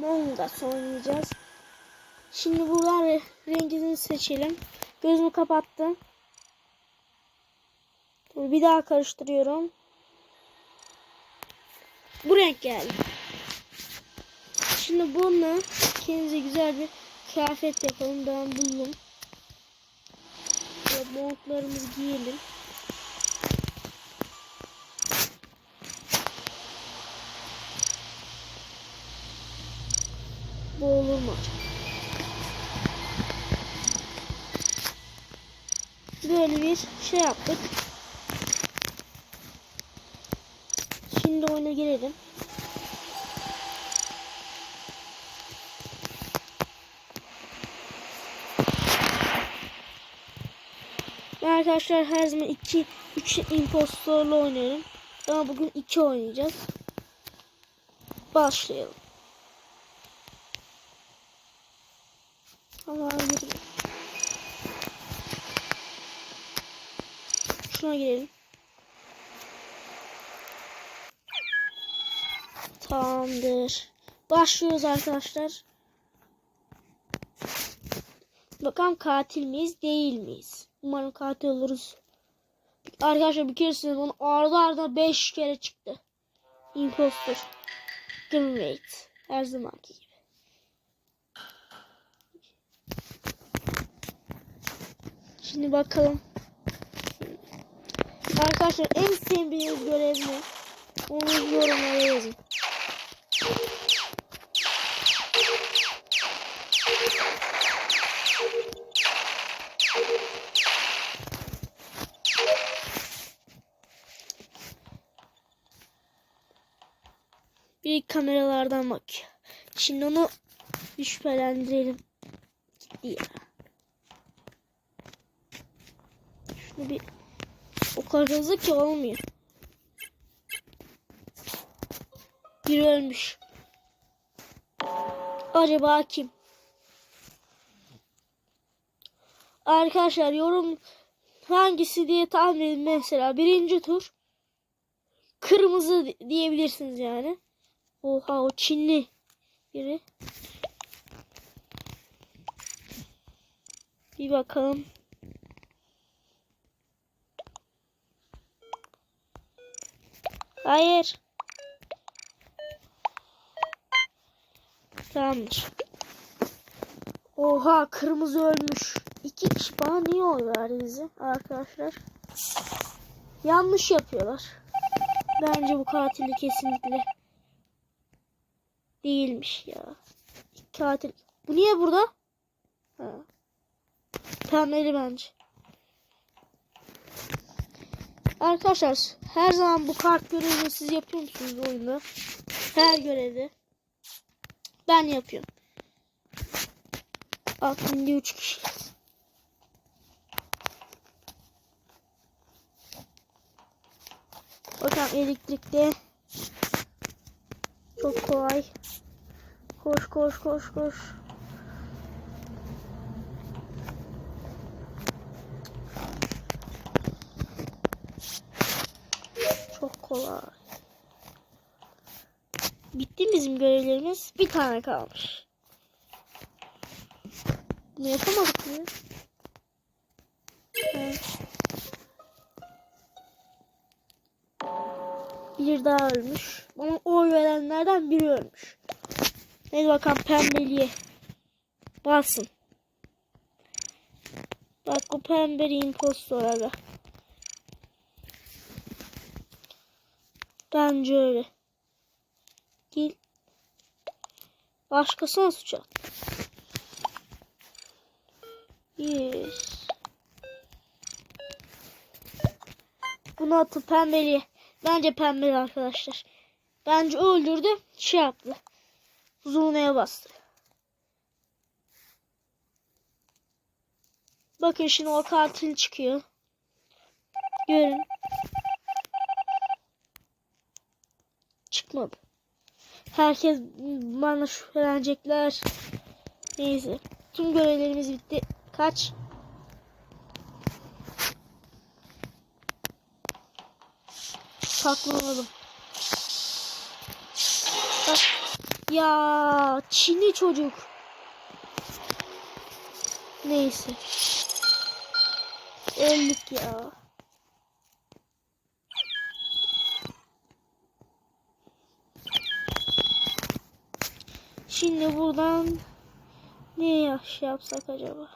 Among Us oynayacağız. Şimdi buradan re- rengini seçelim. Gözümü kapattım. Bir daha karıştırıyorum. Bu renk geldi. Şimdi bununla kendimize güzel bir kıyafet yapalım. Ben buldum. Montlarımızı giyelim. Bu olur? Böyle bir şey yaptık. Şimdi oyuna girelim. Ben arkadaşlar her zaman 2 3 impostorla oynarım. Ama bugün 2 oynayacağız. Başlayalım. Allah'a emanet Şuna girelim. Tamamdır. Başlıyoruz arkadaşlar. Bakalım katil miyiz değil miyiz? Umarım katil oluruz. Arkadaşlar bir keresinde bunu arda arda 5 kere çıktı. Imposter. Grimweight. Her zamanki gibi. Şimdi bakalım. Arkadaşlar en sevdiğiniz görev ne? Onu yorumlara yazın. Bir kameralardan bak. Şimdi onu şüphelendirelim. Gitti. Bir o kadar hızlı ki olmuyor. Biri ölmüş. Acaba kim? Arkadaşlar yorum hangisi diye tahmin edin mesela. Birinci tur kırmızı di- diyebilirsiniz yani. Oha o Çinli biri. Bir bakalım. Hayır. Tamamdır. Oha kırmızı ölmüş. İki kişi bana niye oy verdi bizi arkadaşlar? Yanlış yapıyorlar. Bence bu katili kesinlikle değilmiş ya. Katil. Bu niye burada? Ha. Pembeli bence. Arkadaşlar her zaman bu kart görevini siz yapıyor musunuz oyunda? Her görevde. Ben yapıyorum. Aklımda 3 kişi. Bakalım elektrikte. Çok kolay. Koş koş koş koş. Çok kolay. Bitti bizim görevlerimiz. Bir tane kalmış. Bunu yapamadık mı? Bir daha ölmüş. Bana oy verenlerden biri ölmüş. Hadi bakalım pembeliye. Basın. Bak o pembeli impostor aga. Bence öyle. Değil. Başkasına suç at. Yes. Bunu atıp pembeliye. Bence pembeli arkadaşlar. Bence öldürdü. Şey yaptı. Zurnaya bastı. Bakın şimdi o katil çıkıyor. Görün. Çıkmadı. Herkes bana şüphelenecekler. Neyse. Tüm görevlerimiz bitti. Kaç? Saklanalım. Ya Çinli çocuk. Neyse. Öldük ya. Şimdi buradan ne yaş yapsak acaba?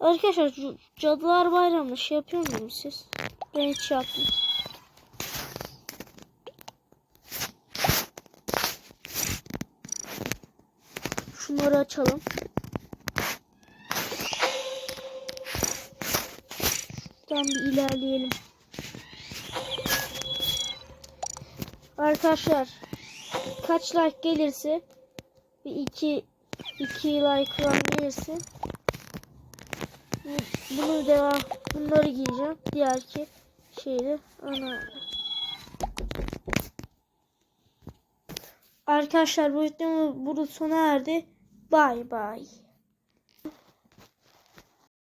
Arkadaşlar Cadılar Bayramı'nda şey yapıyor musunuz siz? Ben hiç yapmıyorum. Şunları açalım. Şuradan bir ilerleyelim. Arkadaşlar kaç like gelirse bir iki iki like falan gelirse bu- bunu devam bunları giyeceğim. Diğer ki şeyde ana Arkadaşlar bu videomuz burada sona erdi. Bye bye.